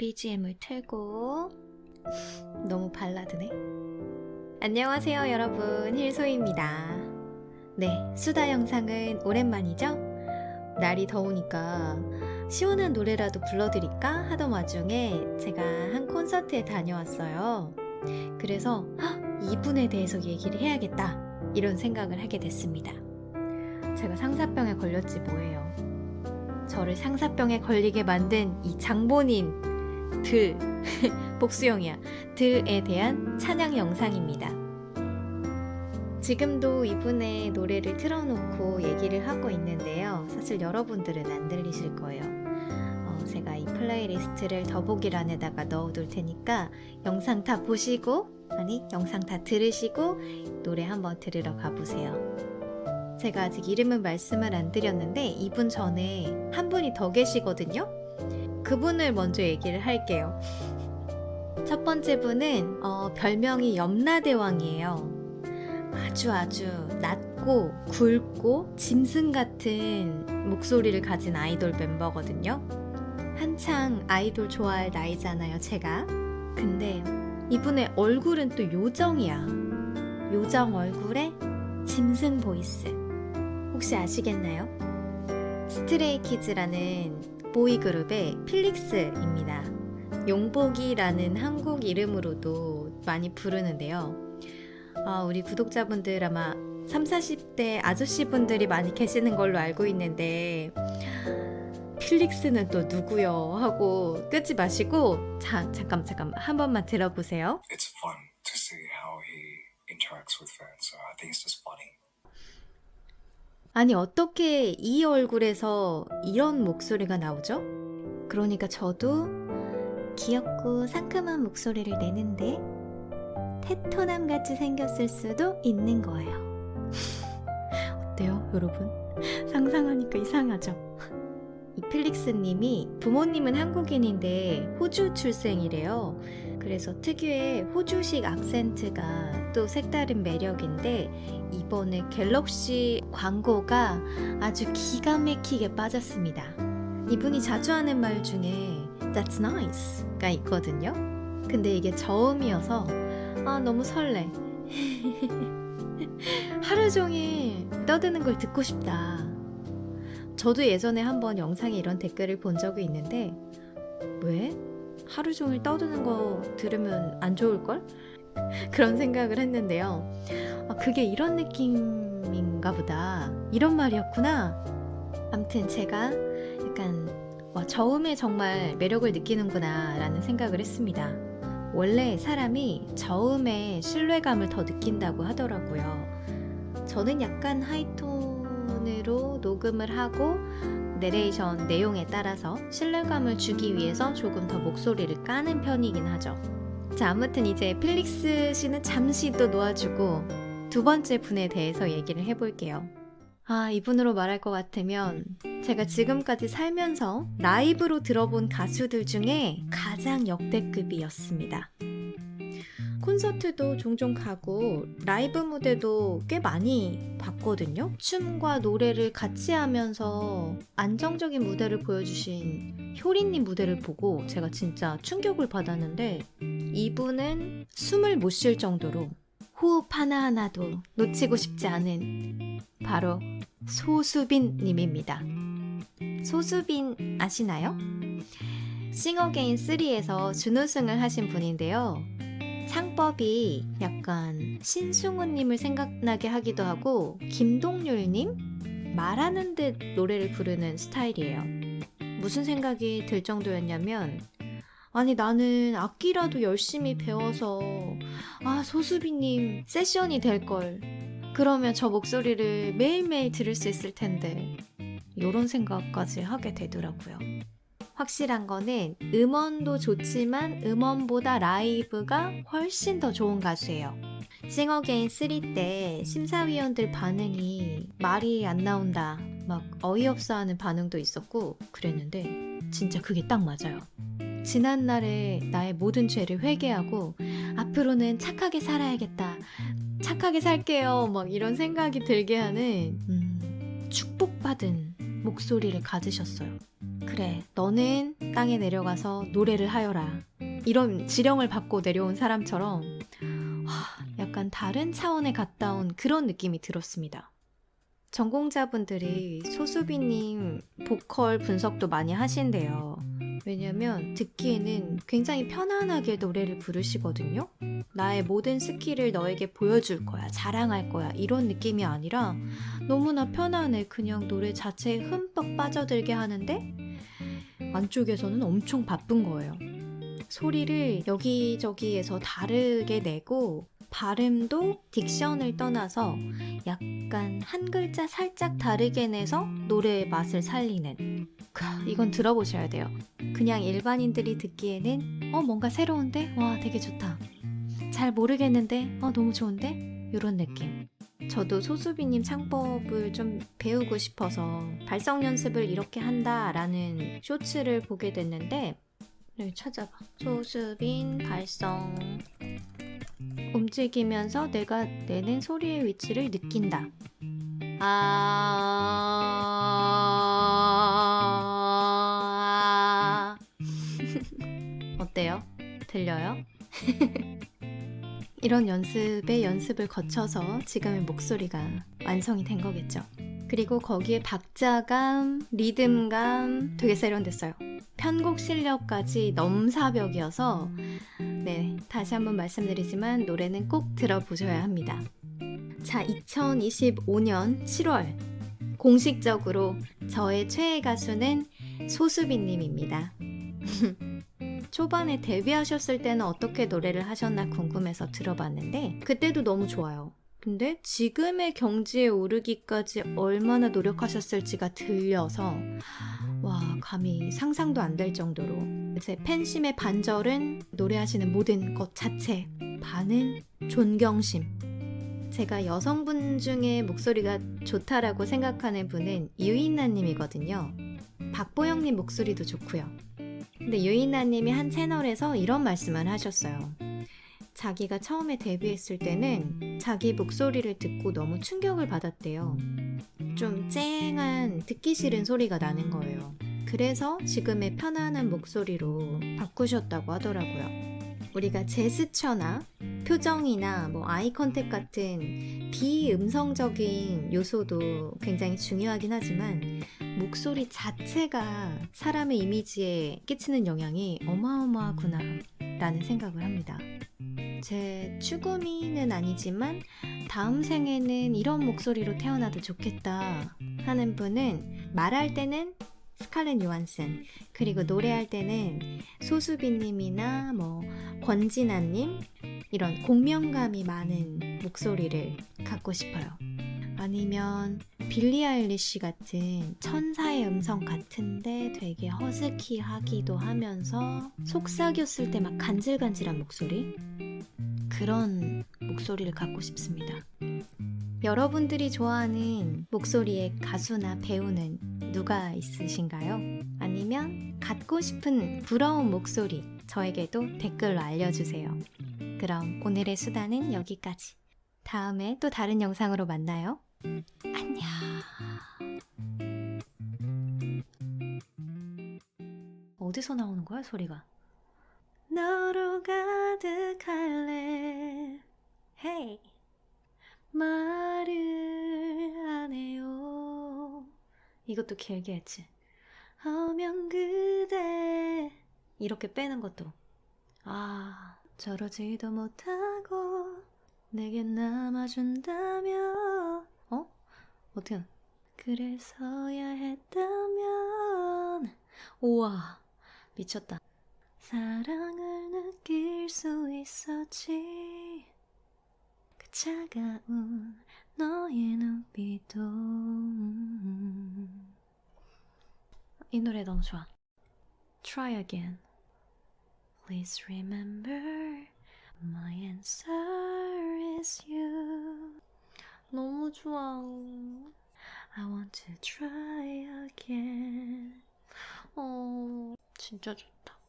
BGM을 틀고 너무 발라드네. 안녕하세요, 여러분. 힐소입니다. 네, 수다 영상은 오랜만이죠? 날이 더우니까 시원한 노래라도 불러드릴까 하던 와중에 제가 한 콘서트에 다녀왔어요. 그래서 헉, 이분에 대해서 얘기를 해야겠다. 이런 생각을 하게 됐습니다. 제가 상사병에 걸렸지 뭐예요. 저를 상사병에 걸리게 만든 이 장본인 들 복수형이야 들에 대한 찬양 영상입니다. 지금도 이분의 노래를 틀어놓고 얘기를 하고 있는데요. 사실 여러분들은 안 들리실 거예요. 어, 제가 이 플레이리스트를 더보기란에다가 넣어둘 테니까 영상 다 보시고 아니 영상 다 들으시고 노래 한번 들으러 가보세요. 제가 아직 이름은 말씀을 안 드렸는데 이분 전에 한 분이 더 계시거든요. 그분을 먼저 얘기를 할게요. 첫 번째 분은 어, 별명이 염라대왕이에요. 아주 아주 낮고 굵고 짐승 같은 목소리를 가진 아이돌 멤버거든요. 한창 아이돌 좋아할 나이잖아요, 제가. 근데 이분의 얼굴은 또 요정이야. 요정 얼굴에 짐승 보이스. 혹시 아시겠나요? 스트레이키즈라는 보이그룹의 필릭스입니다. 용복이라는 한국 이름으로도 많이 부르는데요. 아, 우리 구독자분들 아마 3, 40대 아저씨분들이 많이 계시는 걸로 알고 있는데 필릭스는 또 누구요? 하고 끄지 마시고 자, 잠깐 잠깐 한 번만 들어보세요. it's fun to see how he interacts with fans. So I think it's just funny. 아니 어떻게 이 얼굴에서 이런 목소리가 나오죠? 그러니까 저도 귀엽고 상큼한 목소리를 내는데 테토남 같이 생겼을 수도 있는 거예요. 어때요, 여러분? 상상하니까 이상하죠? 이 필릭스님이 부모님은 한국인인데 호주 출생이래요. 그래서 특유의 호주식 악센트가 또 색다른 매력인데 이번에 갤럭시 광고가 아주 기가 막히게 빠졌습니다. 이분이 자주 하는 말 중에 That's nice가 있거든요. 근데 이게 저음이어서 아 너무 설레. 하루 종일 떠드는 걸 듣고 싶다. 저도 예전에 한번 영상에 이런 댓글을 본 적이 있는데 왜? 하루 종일 떠드는 거 들으면 안 좋을걸? 그런 생각을 했는데요. 아, 그게 이런 느낌인가 보다. 이런 말이었구나. 암튼 제가 약간 와, 저음에 정말 매력을 느끼는구나 라는 생각을 했습니다. 원래 사람이 저음에 신뢰감을 더 느낀다고 하더라고요. 저는 약간 하이톤으로 녹음을 하고 내레이션 내용에 따라서 신뢰감을 주기 위해서 조금 더 목소리를 까는 편이긴 하죠. 자, 아무튼 이제 필릭스 씨는 잠시 또 놓아주고 두 번째 분에 대해서 얘기를 해볼게요. 아, 이분으로 말할 것 같으면 제가 지금까지 살면서 라이브로 들어본 가수들 중에 가장 역대급이었습니다. 콘서트도 종종 가고 라이브 무대도 꽤 많이 봤거든요. 춤과 노래를 같이 하면서 안정적인 무대를 보여주신 효린님 무대를 보고 제가 진짜 충격을 받았는데 이분은 숨을 못 쉴 정도로 호흡 하나하나도 놓치고 싶지 않은 바로 소수빈 님입니다. 소수빈 아시나요? 싱어게인 3에서 준우승을 하신 분인데요. 창법이 약간 신승우님을 생각나게 하기도 하고 김동률님 말하는 듯 노래를 부르는 스타일이에요. 무슨 생각이 들 정도였냐면 아니 나는 악기라도 열심히 배워서 아 소수비님 세션이 될 걸. 그러면 저 목소리를 매일매일 들을 수 있을 텐데 이런 생각까지 하게 되더라고요. 확실한 거는 음원도 좋지만 음원보다 라이브가 훨씬 더 좋은 가수예요. 싱어게인 3 때 심사위원들 반응이 말이 안 나온다, 막 어이없어 하는 반응도 있었고 그랬는데 진짜 그게 딱 맞아요. 지난날의 나의 모든 죄를 회개하고 앞으로는 착하게 살아야겠다. 착하게 살게요. 막 이런 생각이 들게 하는 음, 축복받은 목소리를 가지셨어요. 그래, 너는 땅에 내려가서 노래를 하여라. 이런 지령을 받고 내려온 사람처럼 하, 약간 다른 차원에 갔다 온 그런 느낌이 들었습니다. 전공자분들이 소수비님 보컬 분석도 많이 하신대요. 왜냐면 듣기에는 굉장히 편안하게 노래를 부르시거든요. 나의 모든 스킬을 너에게 보여줄 거야, 자랑할 거야, 이런 느낌이 아니라 너무나 편안해. 그냥 노래 자체에 흠뻑 빠져들게 하는데 안쪽에서는 엄청 바쁜 거예요. 소리를 여기저기에서 다르게 내고 발음도 딕션을 떠나서 약간 한 글자 살짝 다르게 내서 노래의 맛을 살리는 크, 이건 들어보셔야 돼요. 그냥 일반인들이 듣기에는 어 뭔가 새로운데 와 되게 좋다. 잘 모르겠는데 어 너무 좋은데 이런 느낌. 저도 소수비님 창법을 좀 배우고 싶어서 발성 연습을 이렇게 한다라는 쇼츠를 보게 됐는데 여기 찾아봐. 소수빈 발성 움직이면서 내가 내는 소리의 위치를 느낀다. 아 어때요? 들려요? 이런 연습에 연습을 거쳐서 지금의 목소리가 완성이 된 거겠죠. 그리고 거기에 박자감, 리듬감 되게 세련됐어요. 편곡 실력까지 넘사벽이어서 네, 다시 한번 말씀드리지만 노래는 꼭 들어보셔야 합니다. 자, 2025년 7월 공식적으로 저의 최애 가수는 소수빈님입니다. 초반에 데뷔하셨을 때는 어떻게 노래를 하셨나 궁금해서 들어봤는데 그때도 너무 좋아요. 근데 지금의 경지에 오르기까지 얼마나 노력하셨을지가 들려서 와 감히 상상도 안 될 정도로 제 팬심의 반절은 노래하시는 모든 것 자체 반은 존경심 제가 여성분 중에 목소리가 좋다라고 생각하는 분은 유인나님이거든요 박보영님 목소리도 좋고요 근데 유인나님이 한 채널에서 이런 말씀을 하셨어요 자기가 처음에 데뷔했을 때는 자기 목소리를 듣고 너무 충격을 받았대요. 좀 쨍한 듣기 싫은 소리가 나는 거예요. 그래서 지금의 편안한 목소리로 바꾸셨다고 하더라고요. 우리가 제스처나 표정이나 뭐 아이 컨택 같은 비음성적인 요소도 굉장히 중요하긴 하지만 목소리 자체가 사람의 이미지에 끼치는 영향이 어마어마하구나 라는 생각을 합니다. 제 추구미는 아니지만 다음 생에는 이런 목소리로 태어나도 좋겠다 하는 분은 말할 때는 스칼렛 요한슨 그리고 노래할 때는 소수빈님이나 뭐 권진아님 이런 공명감이 많은 목소리를 갖고 싶어요. 아니면 빌리 아일리시 같은 천사의 음성 같은데 되게 허스키하기도 하면서 속삭였을 때 막 간질간질한 목소리 그런 목소리를 갖고 싶습니다. 여러분들이 좋아하는 목소리의 가수나 배우는 누가 있으신가요? 아니면 갖고 싶은 부러운 목소리 저에게도 댓글로 알려주세요. 그럼 오늘의 수다는 여기까지. 다음에 또 다른 영상으로 만나요. 안녕. 어디서 나오는 거야, 소리가? 너로 가득할래. 헤이. 말 이것도 길게 했지. 하면 그대. 이렇게 빼는 것도. 아, 저러지도 못하고 내게 남아준다면. 어? 어떻게. 그래서야 했다면. 우와, 미쳤다. 사랑을 느낄 수 있었지. 그 차가운 너의 눈빛도. 이 노래 너무 좋아. Try again. Please remember my answer is you. 너무 좋아. I want to try again. 어, 진짜 좋다.